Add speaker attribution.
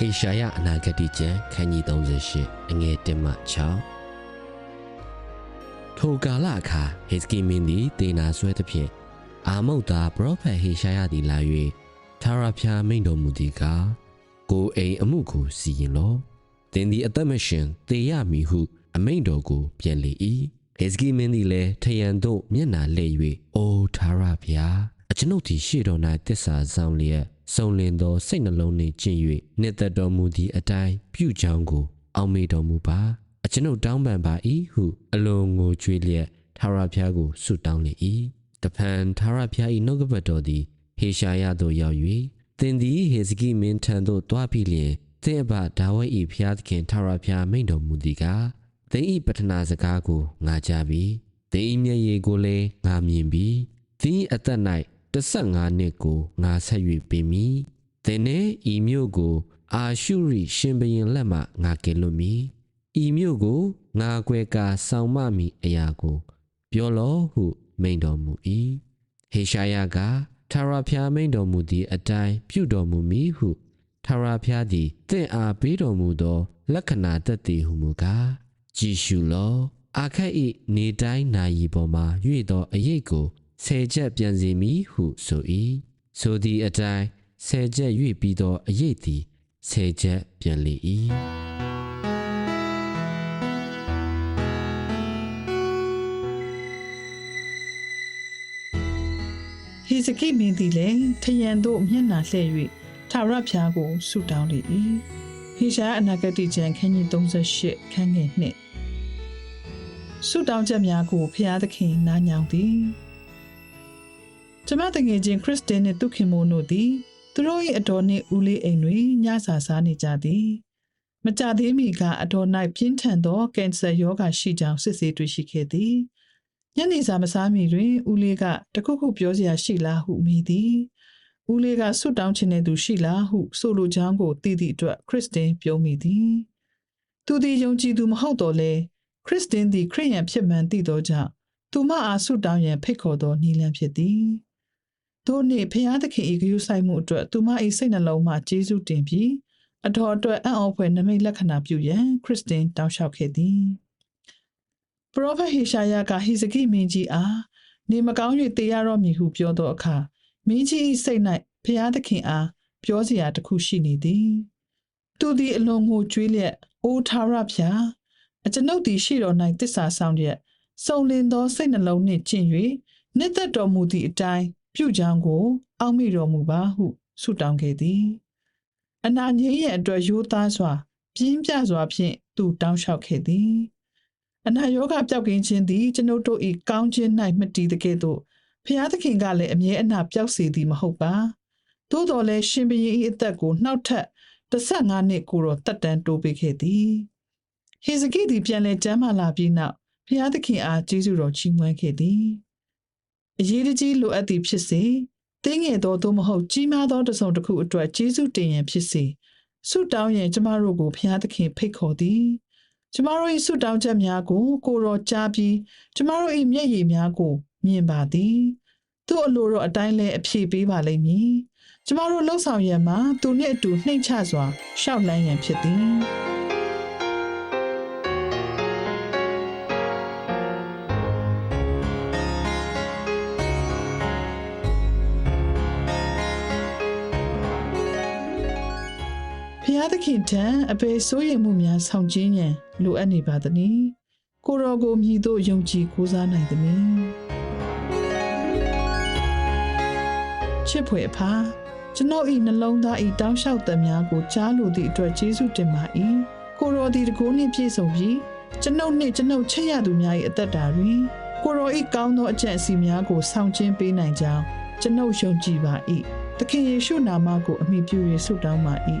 Speaker 1: ဟေရှာယအနာဂတိကျမ်းခန်းကြီး38အငယ်1မှ6ထိုကာလအခါဟေစကိမင်းသည်တေနာဆွဲသဖြင့်အာမုတ်သားပရောဖက်ဟေရှာယသည်လာ၍သာရဖျားမိန်တော်မူသည်ကားကိုအိမ်အမှုကိုစီရင်လောသင်သည်အသက်မရှင်သေရမည်ဟု အမိန်တော်ကို ပြန်လေ၏ဟေစကိမင်းသည်လည်းထယံတို့မျက်နာလှည့်၍အိုသာရဖျားအကျွန်ုပ်သည်ရှေ့တော်၌တစ္ဆာဆောင်လျက် စုံလင်သောစိတ်နှလုံးနှင့်ကျင့်၍နှစ်သက်တော်မူသည့်အတိုင်းပြုကြောင်းကို အောက်မေ့တော်မူပါအကျွန်ုပ်တောင်းပန်ပါ၏ဟုအလွန်ငိုကြွေးလျက်ထာဝရဘုရားကိုဆုတောင်းလေ၏တဖန်ထာဝရဘုရား၏နှုတ်ကပတ်တော်သည်ဟေရှာယသို့ရောက်၍သင်သည်ဟေဇကိမင်းထံသို့တွားပြီးလျင်သင်အဘဒါဝိဒ်၏ဘုရားသခင်ထာဝရဘုရားမိန့်တော်မူသည်ကားသင်၏ပထနာစကားကိုငါကြားပြီးသင်၏မျက်ရည်ကိုလည်းငါမြင်ပြီးသင်၏အသက်၌ 15နှစ်ကိုငါဆက်၍ပေးမည်သင်နှင့်ဤမြို့ကို အာရှုရိရှင်ဘရင်လက်မှငါကယ်လွတ်မည်ဤမြို့ကိုငါကွယ်ကာဆောင်မမည်အရာကို ပြောလောဟုမိန်တော်မူ၏ဟေရှာယကထာဝရဘုရားမိန်တော်မူသည့်အတိုင်းပြုတော်မူမည်ဟုထာဝရဘုရားသည်တင့်အားပေးတော်မူသော လက္ခဏာသက်သေဟုမူကားကြည်ရှုလော အာခက်၏နေတိုင်းနာယီပေါ်မှ၍သောအရေးကို ဆယ်ချက်ပြန်စီမည်ဟုဆို၏ဆိုသည့်အတိုင်းဆယ်ချက်၍ပြီးသောအရေးသည်ဆယ်ချက်ပြန်လေ၏။
Speaker 2: ဟေဇကိမင်းသည်လည်းထယံတို့မျက်နှာလှည့်၍ထာဝရဘုရားကိုဆုတောင်းလေ၏ဟေရှာယအနာဂတိကျမ်းခန်းကြီး38ခန်းငယ်1ဆုတောင်းချက်များကိုဘုရားသခင်နားညောင်သည် ကျမတငယ်ချင်းခရစ်စတင်နှင့်သူခင်မိုးတို့သည်သူတို့၏အတော်နှင့်ဦးလေးအိမ်တွင်ညစာစားနေကြသည်မကြသေးမီကအတော်၌ပြင်းထန်သောကင်ဆာရောဂါရှိကြောင်းစစ်ဆေးတွေ့ရှိခဲ့သည်ညနေစာမစားမီတွင်ဦးလေးကတခုခုပြောစရာရှိလားဟုမေးသည်ဦးလေးကဆွတ်တောင်းချင်တဲ့သူရှိလားဟုဆိုလိုချောင်းကိုတည်သည့်အတွက်ခရစ်စတင်ပြောမိသည်သူသည်ယုံကြည်သူမဟုတ်တော့လေခရစ်စတင်သည်ခရိယန်ဖြစ်မှန်သိသောကြောင့်သူမအားဆွတ်တောင်းရန်ဖိတ်ခေါ်သောနည်းလမ်းဖြစ်သည် တို့နေ့ဖျားသခင်၏ဂရုစိုက်မှုအတွက်သူမ၏စိတ်နှလုံးမှကျေးဇူးတင်ပြီးအတော်အတွက်အံ့ဩဖွယ်နမိတ်လက္ခဏာပြုရန်ခရစ်စတင်တောင်းလျှောက်ခဲ့သည်ပရောဖက်ဟေရှာယကဟိဇကိမင်းကြီးအားနေမကောင်း၍တေရတော့မည်ဟုပြောသောအခါမင်းကြီး၏စိတ်၌ဖျားသခင်အားပြောစရာတစ်ခုရှိနေသည်သူသည်အလွန်ငိုကြွေးလျက်အိုထာဝရဖျားအကျွန်ုပ်သည်ရှိတော်၌တစ္ဆာဆောင်လျက်စုံလင်သောစိတ်နှလုံးနှင့်ကျင့်၍နှစ်သက်တော်မူသည့်အတိုင်း ပြုကြောင်းကို အောက်မေ့တော်မူပါဟုဆုတောင်းခဲ့သည်အနာငြိမ်းရဲ့အတွက်ရိုးသားစွာ ပြင်းပြစွာဖြင့်သူတောင်းလျှောက်ခဲ့သည်အနာရောဂါပျောက်ကင်းခြင်းသည်ကျွန်ုပ်တို့၏ကောင်းခြင်း၌မတည်တကဲ့သို့ဖျားသခင်ကလည်းအမြဲအနာပျောက်စေသည်မဟုတ်ပါသို့တော်လည်းရှင်ဘုရင်၏အသက်ကိုနှောက်ထပ်15နှစ်ကိုတော့တက်တန်းတိုးပေးခဲ့သည်ဟေဇကိသည်ပြန်လဲကျမ်းမာလာပြီးနောက်ဖျားသခင်အားကျေးဇူးတော်ချီးမွမ်းခဲ့သည် အရေးတကြီးလိုအပ်သည်ဖြစ်စေတင်းငယ်သောသို့မဟုတ်ကြီးမားသောတစုံတစ်ခုအတွက်ကျေးဇူးတင်ရန်ဖြစ်စေဆုတောင်းရင်ကျမတို့ကိုဖျားသခင်ဖိတ်ခေါ်သည်ကျမတို့၏ဆုတောင်းချက်များကို ကိုယ်တော်ကြားပြီးကျမတို့၏မျက်ရည်များကို မြင်ပါသည် သူ့အလိုတော်အတိုင်းလဲအဖြေပေးပါလိမ့်မည်ကျမတို့လှုပ်ဆောင်ရန်မှာသူနှင့်အတူနှိမ်ချစွာရှောက်လန်းရန်ဖြစ်သည် ဖျားသခင်ထံအပေစိုးရိမ်မှုများဆောင်ကျင်းရန်လိုအပ်နေပါသည်။ကိုရောကိုမြည်သို့ယုံကြည်ကိုးစားနိုင်သည်။ချစ်ဖွယ်အဖာကျွန်ုပ်၏နှလုံးသား၏တောင်းလျှောက်သမျှကိုကြားလိုသည့်အတွက်ကျေးဇူးတင်ပါ၏။ကိုရောသည်တကိုးနှင့်ပြည့်စုံပြီးကျွန်ုပ်နှင့်ကျွန်ုပ်ချစ်ရသူများ၏အသက်တာတွင်ကိုရောဤကောင်းသောအကျင့်အစီများကိုဆောင်ကျင်းပေးနိုင်ကြောင်းကျွန်ုပ်ယုံကြည်ပါ၏သခင်ယေရှုနာမကိုအမိပြု၍ဆုတောင်းပါ၏